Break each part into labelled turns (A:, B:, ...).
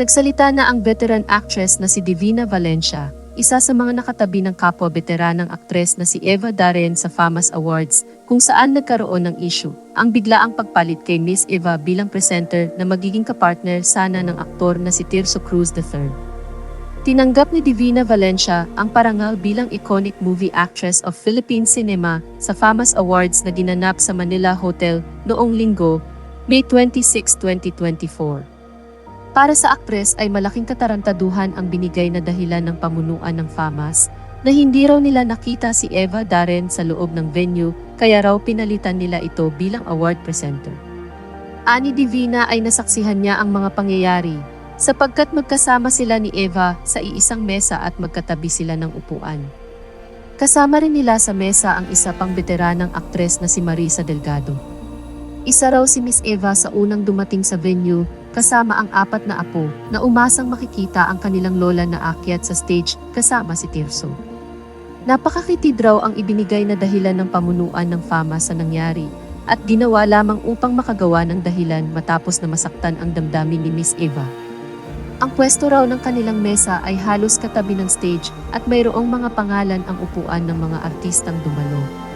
A: Nagsalita na ang veteran actress na si Divina Valencia, isa sa mga nakatabi ng kapwa veteranang aktres na si Eva Darren sa FAMAS Awards kung saan nagkaroon ng issue ang biglaang pagpalit kay Miss Eva bilang presenter na magiging kapartner sana ng aktor na si Tirso Cruz III. Tinanggap ni Divina Valencia ang parangal bilang iconic movie actress of Philippine cinema sa FAMAS Awards na ginanap sa Manila Hotel noong linggo, May 26, 2024. Para sa aktres ay malaking katarantaduhan ang binigay na dahilan ng pamunuan ng FAMAS na hindi raw nila nakita si Eva Darren sa loob ng venue kaya raw pinalitan nila ito bilang award presenter. Ani Divina ay nasaksihan niya ang mga pangyayari sapagkat magkasama sila ni Eva sa iisang mesa at magkatabi sila ng upuan. Kasama rin nila sa mesa ang isa pang veteranang aktres na si Marisa Delgado. Isa raw si Miss Eva sa unang dumating sa venue kasama ang apat na apo na umasang makikita ang kanilang lola na akyat sa stage kasama si Tirso. Napakakitid raw ang ibinigay na dahilan ng pamunuan ng fama sa nangyari at ginawa lamang upang makagawa ng dahilan matapos na masaktan ang damdamin ni Miss Eva. Ang pwesto raw ng kanilang mesa ay halos katabi ng stage at mayroong mga pangalan ang upuan ng mga artistang dumalo.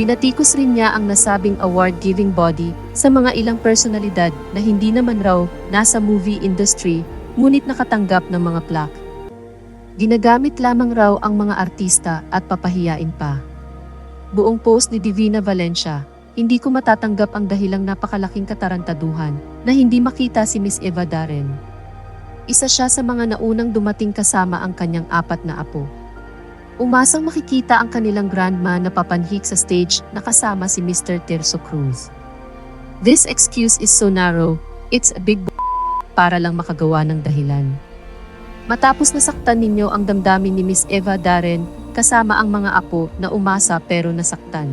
A: Binatikos rin niya ang nasabing award-giving body sa mga ilang personalidad na hindi naman raw nasa movie industry ngunit nakatanggap ng mga plaque. Ginagamit lamang raw ang mga artista at papahiyain pa. Buong post ni Divina Valencia, hindi ko matatanggap ang dahilang napakalaking katarantaduhan na hindi makita si Miss Eva Darren. Isa siya sa mga naunang dumating kasama ang kanyang apat na apo. Umasang makikita ang kanilang grandma na papanhik sa stage na kasama si Mr. Terso Cruz. This excuse is so narrow, it's a big b- para lang makagawa ng dahilan. Matapos nasaktan ninyo ang damdamin ni Miss Eva Darren kasama ang mga apo na umasa pero nasaktan.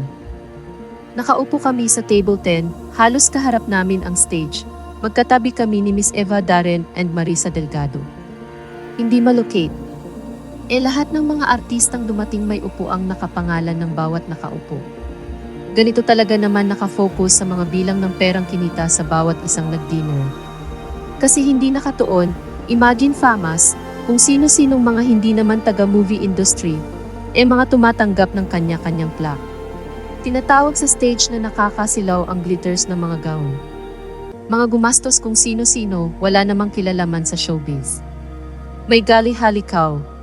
A: Nakaupo kami sa table 10, halos kaharap namin ang stage. Magkatabi kami ni Miss Eva Darren and Marisa Delgado. Hindi malocate. Eh lahat ng mga artistang dumating may upuang nakapangalan ng bawat nakaupo. Ganito talaga naman nakafocus sa mga bilang ng perang kinita sa bawat isang nag-dinner. Kasi hindi nakatuon, imagine famas, kung sino-sinong mga hindi naman taga-movie industry, eh mga tumatanggap ng kanya-kanyang plaque. Tinatawag sa stage na nakakasilaw ang glitters ng mga gown. Mga gumastos kung sino-sino, wala namang kilalaman sa showbiz. May gali halikaw.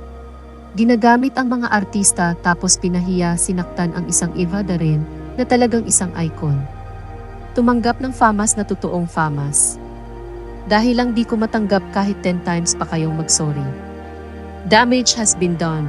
A: Ginagamit ang mga artista tapos pinahiya sinaktan ang isang Eva Darren na talagang isang icon. Tumanggap ng famas na totoong famas. Dahil lang di ko matanggap kahit 10 times pa kayong magsorry. Damage has been done.